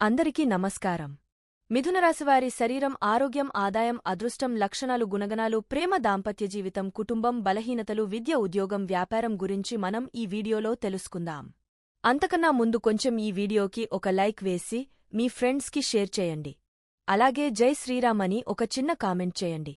అందరికీ నమస్కారం. మిథునరాశివారి శరీరం ఆరోగ్యం ఆదాయం అదృష్టం లక్షణాలు గుణగణాలు ప్రేమ దాంపత్య జీవితం కుటుంబం బలహీనతలు విద్య ఉద్యోగం వ్యాపారం గురించి మనం ఈ వీడియోలో తెలుసుకుందాం. అంతకన్నా ముందు కొంచెం ఈ వీడియోకి ఒక లైక్ వేసి మీ ఫ్రెండ్స్కి షేర్ చేయండి. అలాగే జై శ్రీరామ్ అని ఒక చిన్న కామెంట్ చేయండి.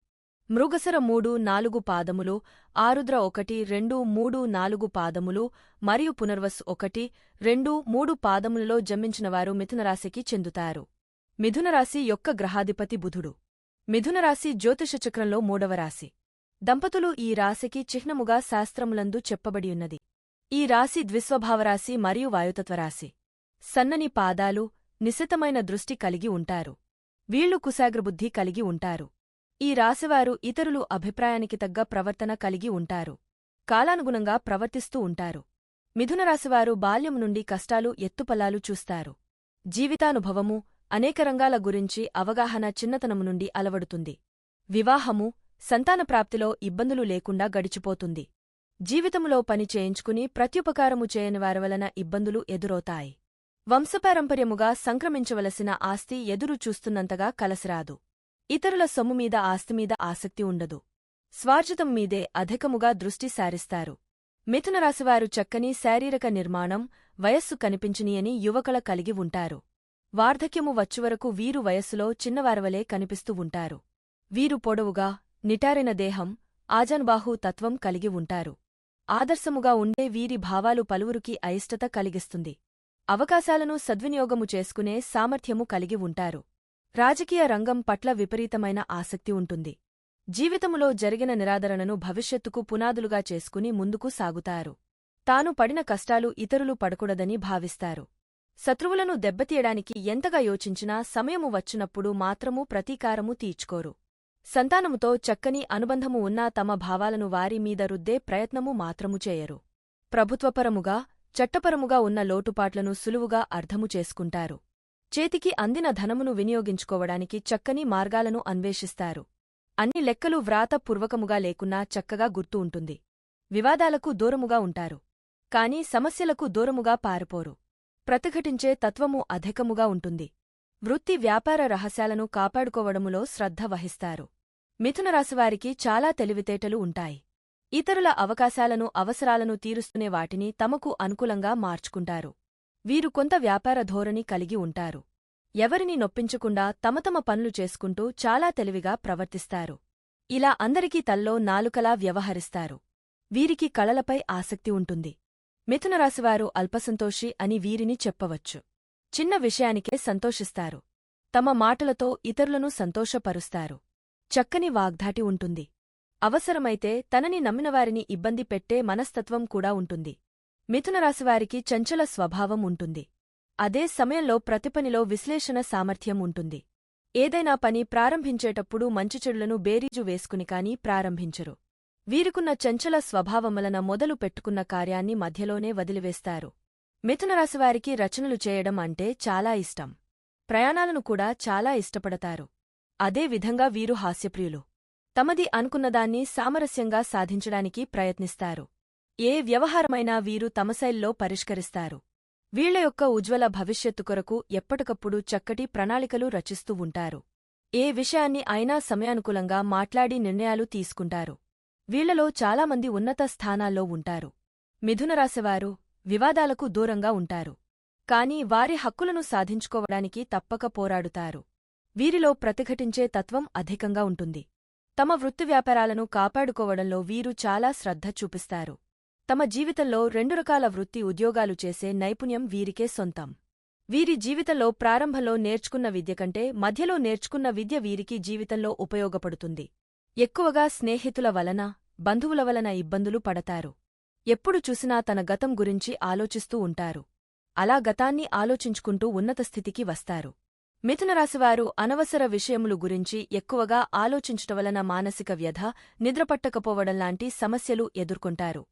మృగసర మూడు నాలుగు పాదములు ఆరుద్ర ఒకటి రెండు మూడు నాలుగు పాదములు మరియు పునర్వస్ ఒకటి రెండు మూడు పాదములలో జన్మించినవారు మిథునరాశికి చెందుతారు. మిథునరాశి యొక్క గ్రహాధిపతి బుధుడు. మిథునరాశి జ్యోతిషచక్రంలో మూడవరాశి మూడవ రాశి. దంపతులు ఈ రాశికి చిహ్నముగా శాస్త్రములందు చెప్పబడియున్నది ఈ రాశి ద్విస్వభావరాశి మరియు వాయుతత్వరాశి సన్నని పాదాలు నిశితమైన దృష్టి కలిగి ఉంటారు. వీళ్ళు కుశాగ్రబుద్ధి కలిగి ఉంటారు. ఈ రాశివారు ఇతరులు అభిప్రాయానికి తగ్గ ప్రవర్తన కలిగి ఉంటారు. కాలానుగుణంగా ప్రవర్తిస్తూ ఉంటారు. మిథునరాశివారు బాల్యం నుండి కష్టాలు ఎత్తుపలాలు చూస్తారు. జీవితానుభవము అనేక రంగాల గురించి అవగాహన చిన్నతనము నుండి అలవడుతుంది. వివాహము సంతానప్రాప్తిలో ఇబ్బందులు లేకుండా గడిచిపోతుంది. జీవితములో పని చేయించుకుని ప్రత్యుపకారము చేయనివారి వలన ఇబ్బందులు ఎదురవుతాయి. వంశపారంపర్యముగా సంక్రమించవలసిన ఆస్తి ఎదురు చూస్తున్నంతగా కలసిరాదు. ఇతరుల సొమ్ము మీద ఆస్తిమీద ఆసక్తి ఉండదు. స్వార్జితం మీదే అధికముగా దృష్టి సారిస్తారు. మిథునరాశివారు చక్కని శారీరక నిర్మాణం వయస్సు కనిపించనియని యువకుల కలిగి ఉంటారు. వార్ధక్యము వచ్చువరకు వీరు వయస్సులో చిన్నవారవలే కనిపిస్తూ ఉంటారు. వీరు పొడవుగా నిటారిన దేహం ఆజన్బాహు తత్వం కలిగి ఉంటారు. ఆదర్శముగా ఉండే వీరి భావాలు పలువురికి అయిష్టత కలిగిస్తుంది. అవకాశాలను సద్వినియోగము చేసుకునే సామర్థ్యము కలిగి ఉంటారు. రాజకీయ రంగం పట్ల విపరీతమైన ఆసక్తి ఉంటుంది. జీవితములో జరిగిన నిరాదరణను భవిష్యత్తుకు పునాదులుగా చేసుకుని ముందుకు సాగుతారు. తాను పడిన కష్టాలు ఇతరులు పడకూడదని భావిస్తారు. శత్రువులను దెబ్బతీయడానికి ఎంతగా యోచించినా సమయము వచ్చినప్పుడు మాత్రము ప్రతీకారము తీర్చుకోరు. సంతానముతో చక్కని అనుబంధము ఉన్నా తమ భావాలను వారి మీద రుద్దే ప్రయత్నము మాత్రము చేయరు. ప్రభుత్వపరముగా చట్టపరముగా ఉన్న లోటుపాట్లను సులువుగా అర్థము చేసుకుంటారు. చేతికి అందిన ధనమును వినియోగించుకోవడానికి చక్కని మార్గాలను అన్వేషిస్తారు. అన్ని లెక్కలు వ్రాతపూర్వకముగా లేకున్నా చక్కగా గుర్తు ఉంటుంది. వివాదాలకు దూరముగా ఉంటారు. కాని సమస్యలకు దూరముగా పారిపోరు. ప్రతిఘటించే తత్వము అధికముగా ఉంటుంది. వృత్తి వ్యాపార రహస్యాలను కాపాడుకోవడములో శ్రద్ధ వహిస్తారు. మిథునరాశివారికి చాలా తెలివితేటలు ఉంటాయి. ఇతరుల అవకాశాలను అవసరాలను తీరుస్తునే వాటిని తమకు అనుకూలంగా మార్చుకుంటారు. వీరు కొంత వ్యాపార ధోరణి కలిగి ఉంటారు. ఎవరిని నొప్పించకుండా తమతమ పనులు చేసుకుంటూ చాలా తెలివిగా ప్రవర్తిస్తారు. ఇలా అందరికీ తల్లో నాలుకలా వ్యవహరిస్తారు. వీరికి కళలపై ఆసక్తి ఉంటుంది. మిథునరాశివారు అల్పసంతోషి అని వీరిని చెప్పవచ్చు. చిన్న విషయానికే సంతోషిస్తారు. తమ మాటలతో ఇతరులను సంతోషపరుస్తారు. చక్కని వాగ్ధాటి ఉంటుంది. అవసరమైతే తనని నమ్మినవారిని ఇబ్బంది పెట్టే మనస్తత్వం కూడా ఉంటుంది. మిథునరాశివారికి చంచల స్వభావం ఉంటుంది. అదే సమయంలో ప్రతిపనిలో విశ్లేషణ సామర్థ్యం ఉంటుంది. ఏదైనా పని ప్రారంభించేటప్పుడు మంచిచెడులను బేరీజు వేసుకుని కానీ ప్రారంభించరు. వీరికున్న చంచల స్వభావం వలన మొదలు పెట్టుకున్న కార్యాన్ని మధ్యలోనే వదిలివేస్తారు. మిథునరాశివారికి రచనలు చేయడం అంటే చాలా ఇష్టం. ప్రయాణాలను కూడా చాలా ఇష్టపడతారు. అదే విధంగా వీరు హాస్యప్రియులు. తమది అనుకున్నదాన్ని సామరస్యంగా సాధించడానికి ప్రయత్నిస్తారు. ఏ వ్యవహారమైనా వీరు తమ శైల్లో పరిష్కరిస్తారు. వీళ్ళ యొక్క ఉజ్వల భవిష్యత్తు కొరకు ఎప్పటికప్పుడు చక్కటి ప్రణాళికలు రచిస్తూ ఉంటారు. ఏ విషయాన్ని అయినా సమయానుకూలంగా మాట్లాడి నిర్ణయాలు తీసుకుంటారు. వీళ్ళలో చాలామంది ఉన్నత స్థానాల్లో ఉంటారు. మిథునరాశివారు వివాదాలకు దూరంగా ఉంటారు. కాని వారి హక్కులను సాధించుకోవడానికి తప్పక పోరాడుతారు. వీరిలో ప్రతిఘటించే తత్వం అధికంగా ఉంటుంది. తమ వృత్తి వ్యాపారాలను కాపాడుకోవడంలో వీరు చాలా శ్రద్ధ చూపిస్తారు. తమ జీవితంలో రెండు రకాల వృత్తి ఉద్యోగాలు చేసే నైపుణ్యం వీరికే సొంతం. వీరి జీవితంలో ప్రారంభంలో నేర్చుకున్న విద్య కంటే మధ్యలో నేర్చుకున్న విద్య వీరికి జీవితంలో ఉపయోగపడుతుంది. ఎక్కువగా స్నేహితుల వలన బంధువుల వలన ఇబ్బందులు పడతారు. ఎప్పుడు చూసినా తన గతం గురించి ఆలోచిస్తూ ఉంటారు. అలా గతాన్ని ఆలోచించుకుంటూ ఉన్నత స్థితికి వస్తారు. మిథునరాశివారు అనవసర విషయములు గురించి ఎక్కువగా ఆలోచించటం వలన మానసిక వ్యధ నిద్రపట్టకపోవడంలాంటి సమస్యలు ఎదుర్కొంటారు.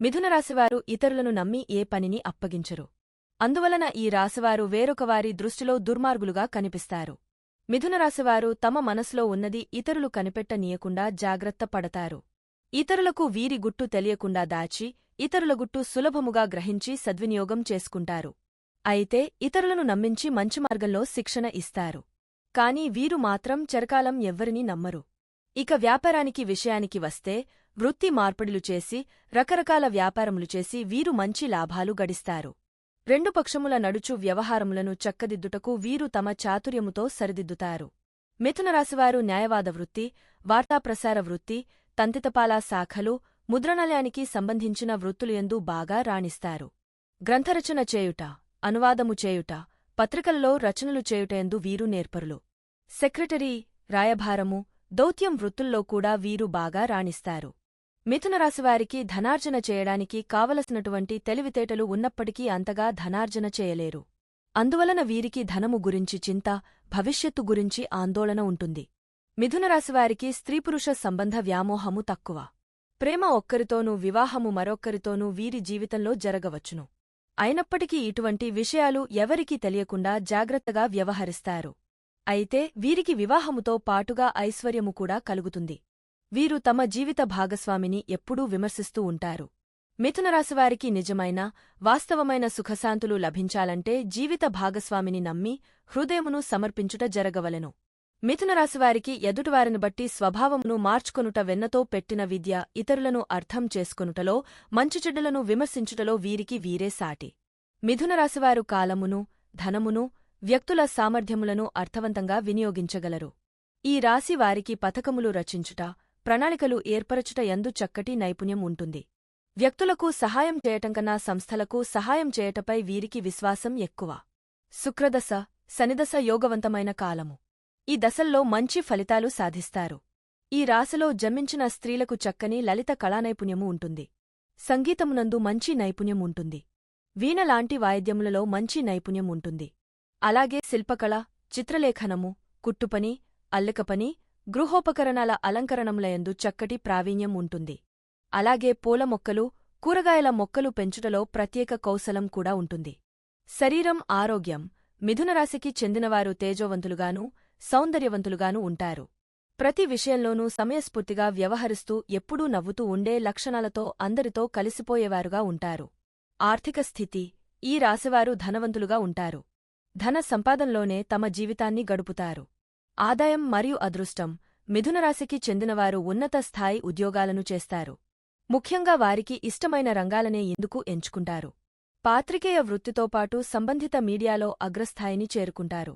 మిథునరాశివారు ఇతరులను నమ్మి ఏ పనిని అప్పగించరు. అందువలన ఈ రాశివారు వేరొకవారి దృష్టిలో దుర్మార్గులుగా కనిపిస్తారు. మిథునరాశివారు తమ మనసులో ఉన్నది ఇతరులు కనిపెట్టనీయకుండా జాగ్రత్త పడతారు. ఇతరులకు వీరి గుట్టు తెలియకుండా దాచి ఇతరుల గుట్టు సులభముగా గ్రహించి సద్వినియోగం చేసుకుంటారు. అయితే ఇతరులను నమ్మించి మంచి మార్గంలో శిక్షణ ఇస్తారు. కాని వీరు మాత్రం చెరకాలం ఎవ్వరినీ నమ్మరు. ఇక వ్యాపారానికి విషయానికి వస్తే వృత్తి మార్పిడులు చేసి రకరకాల వ్యాపారములు చేసి వీరు మంచి లాభాలు గడిస్తారు. రెండు పక్షముల నడుచు వ్యవహారములను చక్కదిద్దుటకు వీరు తమ చాతుర్యముతో సరిదిద్దుతారు. మిథునరాశివారు న్యాయవాద వృత్తి వార్తాప్రసార వృత్తి తంతితపాలా శాఖలు ముద్రణాలయానికి సంబంధించిన వృత్తులయందు బాగా రాణిస్తారు. గ్రంథరచన చేయుట అనువాదము చేయుట పత్రికలలో రచనలు చేయుటయందు వీరు నేర్పరులు. సెక్రటరీ రాయభారము దౌత్యం వృత్తుల్లో కూడా వీరు బాగా రాణిస్తారు. మిథునరాశివారికి ధనార్జన చేయడానికి కావలసినటువంటి తెలివితేటలు ఉన్నప్పటికీ అంతగా ధనార్జన చేయలేరు. అందువలన వీరికి ధనము గురించి చింత భవిష్యత్తు గురించి ఆందోళన ఉంటుంది. మిథునరాశివారికి స్త్రీపురుష సంబంధ వ్యామోహము తక్కువ. ప్రేమ ఒక్కరితోనూ వివాహము మరొక్కరితోనూ వీరి జీవితంలో జరగవచ్చును. అయినప్పటికీ ఇటువంటి విషయాలు ఎవరికీ తెలియకుండా జాగ్రత్తగా వ్యవహరిస్తారు. అయితే వీరికి వివాహముతో పాటుగా ఐశ్వర్యము కూడా కలుగుతుంది. వీరు తమ జీవిత భాగస్వామిని ఎప్పుడూ విమర్శిస్తూ ఉంటారు. మిథునరాశివారికి నిజమైన వాస్తవమైన సుఖశాంతులు లభించాలంటే జీవిత భాగస్వామిని నమ్మి హృదయమును సమర్పించుట జరగవలెను. మిథునరాశివారికి ఎదుటివారిని బట్టి స్వభావమును మార్చుకొనుట వెన్నతో పెట్టిన విద్య ఇతరులను అర్థం చేసుకొనుటలో మంచిచెడ్డలను విమర్శించుటలో వీరికి వీరే సాటి. మిథునరాశివారు కాలమును ధనమును వ్యక్తుల సామర్థ్యములను అర్థవంతంగా వినియోగించగలరు. ఈ రాశి వారికి పథకములు రచించుట ప్రణాళికలు ఏర్పరచుట ఎందు చక్కటి నైపుణ్యం ఉంటుంది. వ్యక్తులకు సహాయం చేయటంకన్నా సంస్థలకు సహాయం చేయటపై వీరికి విశ్వాసం ఎక్కువ. శుక్రదశ శనిదశ యోగవంతమైన కాలము. ఈ దశల్లో మంచి ఫలితాలు సాధిస్తారు. ఈ రాశిలో జన్మించిన స్త్రీలకు చక్కని లలిత కళానైపుణ్యము ఉంటుంది. సంగీతమునందు మంచి నైపుణ్యం ఉంటుంది. వీణలాంటి వాయిద్యములలో మంచి నైపుణ్యం ఉంటుంది. అలాగే శిల్పకళ చిత్రలేఖనము కుట్టుపని అల్లకపని గృహోపకరణాల అలంకరణములయందు చక్కటి ప్రావీణ్యం ఉంటుంది. అలాగే పూల మొక్కలు కూరగాయల మొక్కలు పెంచుటలో ప్రత్యేక కౌశలం కూడా ఉంటుంది. శరీరం ఆరోగ్యం మిథునరాశికి చెందినవారు తేజోవంతులుగానూ సౌందర్యవంతులుగానూ ఉంటారు. ప్రతి విషయంలోనూ సమయస్ఫూర్తిగా వ్యవహరిస్తూ ఎప్పుడూ నవ్వుతూ ఉండే లక్షణాలతో అందరితో కలిసిపోయేవారుగా ఉంటారు. ఆర్థిక స్థితి ఈ రాశివారు ధనవంతులుగా ఉంటారు. ధన సంపాదనలోనే తమ జీవితాన్ని గడుపుతారు. ఆదాయం మరియు అదృష్టం మిథునరాశికి చెందినవారు ఉన్నత స్థాయి ఉద్యోగాలను చేస్తారు. ముఖ్యంగా వారికి ఇష్టమైన రంగాలనే ఎందుకు ఎంచుకుంటారు. పాత్రికేయ వృత్తితో పాటు సంబంధిత మీడియాలో అగ్రస్థాయిని చేరుకుంటారు.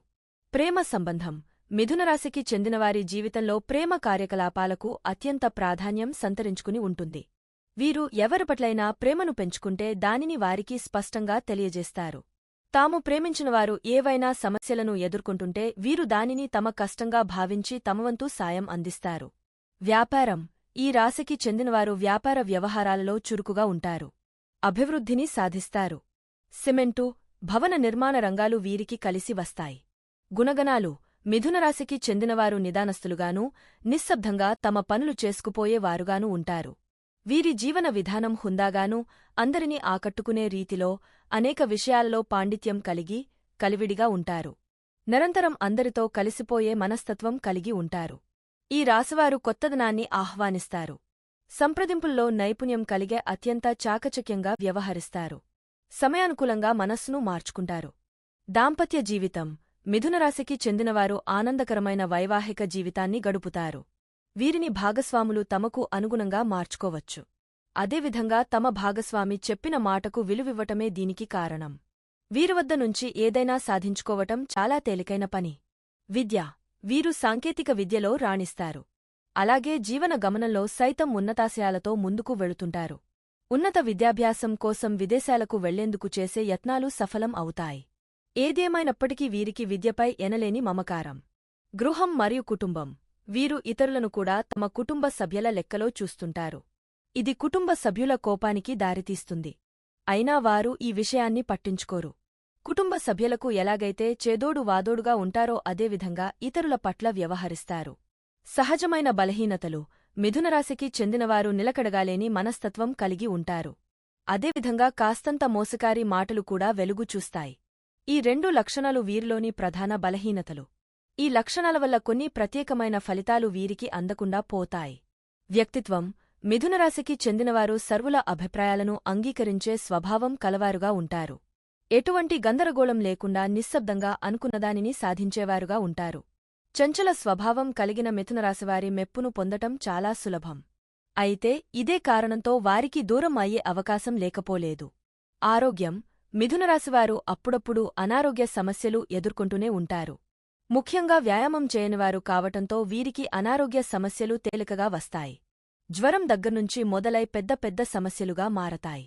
ప్రేమ సంబంధం మిథునరాశికి చెందినవారి జీవితంలో ప్రేమ కార్యకలాపాలకు అత్యంత ప్రాధాన్యం సంతరించుకుని ఉంటుంది. వీరు ఎవరి పట్లైనా ప్రేమను పెంచుకుంటే దానిని వారికి స్పష్టంగా తెలియజేస్తారు. తాము ప్రేమించినవారు ఏవైనా సమస్యలను ఎదుర్కొంటుంటే వీరు దానిని తమ కష్టంగా భావించి తమవంతు సాయం అందిస్తారు. వ్యాపారం. ఈ రాశికి చెందినవారు వ్యాపార వ్యవహారాలలో చురుకుగా ఉంటారు. అభివృద్ధిని సాధిస్తారు. సిమెంటు భవన నిర్మాణ రంగాలు వీరికి కలిసి వస్తాయి. గుణగణాలు. మిథునరాశికి చెందినవారు నిదానస్తులుగానూ నిశ్శబ్దంగా తమ పనులు చేసుకుపోయేవారుగానూ ఉంటారు. వీరి జీవన విధానం హుందాగానూ అందరినీ ఆకట్టుకునే రీతిలో అనేక విషయాలలో పాండిత్యం కలిగి కలివిడిగా ఉంటారు. నిరంతరం అందరితో కలిసిపోయే మనస్తత్వం కలిగి ఉంటారు. ఈ రాశివారు కొత్తదనాన్ని ఆహ్వానిస్తారు. సంప్రదింపుల్లో నైపుణ్యం కలిగే అత్యంత చాకచక్యంగా వ్యవహరిస్తారు. సమయానుకూలంగా మనస్సును మార్చుకుంటారు. దాంపత్య జీవితం మిథునరాశికి చెందినవారు ఆనందకరమైన వైవాహిక జీవితాన్ని గడుపుతారు. వీరిని భాగస్వాములు తమకు అనుగుణంగా మార్చుకోవచ్చు. అదేవిధంగా తమ భాగస్వామి చెప్పిన మాటకు విలువివ్వటమే దీనికి కారణం. వీరివద్ద నుంచి ఏదైనా సాధించుకోవటం చాలా తేలికైన పని. విద్య. వీరు సాంకేతిక విద్యలో రాణిస్తారు. అలాగే జీవన గమనంలో సైతం ఉన్నతాశయాలతో ముందుకు వెళుతుంటారు. ఉన్నత విద్యాభ్యాసం కోసం విదేశాలకు వెళ్ళేందుకు చేసే యత్నాలు సఫలం అవుతాయి. ఏదేమైనప్పటికీ వీరికి విద్యపై ఎనలేని మమకారం. గృహం మరియు కుటుంబం. వీరు ఇతరులను కూడా తమ కుటుంబ సభ్యుల లెక్కలో చూస్తుంటారు. ఇది కుటుంబ సభ్యుల కోపానికి దారితీస్తుంది. అయినా వారు ఈ విషయాన్ని పట్టించుకోరు. కుటుంబ సభ్యులకు ఎలాగైతే చేదోడు వాదోడుగా ఉంటారో అదేవిధంగా ఇతరుల పట్ల వ్యవహరిస్తారు. సహజమైన బలహీనతలు మిథునరాశికి చెందినవారు నిలకడగాలేని మనస్తత్వం కలిగి ఉంటారు. అదేవిధంగా కాస్తంత మోసకారి మాటలు కూడా వెలుగు చూస్తాయి. ఈ రెండు లక్షణాలు వీరిలోని ప్రధాన బలహీనతలు. ఈ లక్షణాల వల్ల కొన్ని ప్రత్యేకమైన ఫలితాలు వీరికి అందకుండా పోతాయి. వ్యక్తిత్వం మిథునరాశికి చెందినవారు సర్వుల అభిప్రాయాలను అంగీకరించే స్వభావం కలవారుగా ఉంటారు. ఎటువంటి గందరగోళం లేకుండా నిశ్శబ్దంగా అనుకున్నదానిని సాధించేవారుగా ఉంటారు. చంచల స్వభావం కలిగిన మిథునరాశివారి మెప్పును పొందటం చాలా సులభం. అయితే ఇదే కారణంతో వారికి దూరం అయ్యే అవకాశం లేకపోలేదు. ఆరోగ్యం మిథునరాశివారు అప్పుడప్పుడు అనారోగ్య సమస్యలు ఎదుర్కొంటూనే ఉంటారు. ముఖ్యంగా వ్యాయామం చేయనివారు కావటంతో వీరికి అనారోగ్య సమస్యలు తేలికగా వస్తాయి. జ్వరం దగ్గర్నుంచి మొదలై పెద్ద పెద్ద సమస్యలుగా మారతాయి.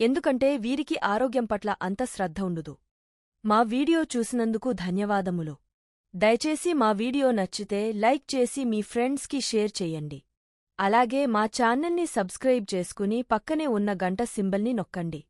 ఎందుకంటే వీరికి ఆరోగ్యం పట్ల అంత శ్రద్ధ ఉండుదు. మా వీడియో చూసినందుకు ధన్యవాదములు. దయచేసి మా వీడియో నచ్చితే లైక్ చేసి మీ ఫ్రెండ్స్కి షేర్ చెయ్యండి అలాగే మా ఛానల్ని సబ్స్క్రైబ్ చేసుకుని పక్కనే ఉన్న గంట సింబల్ని నొక్కండి.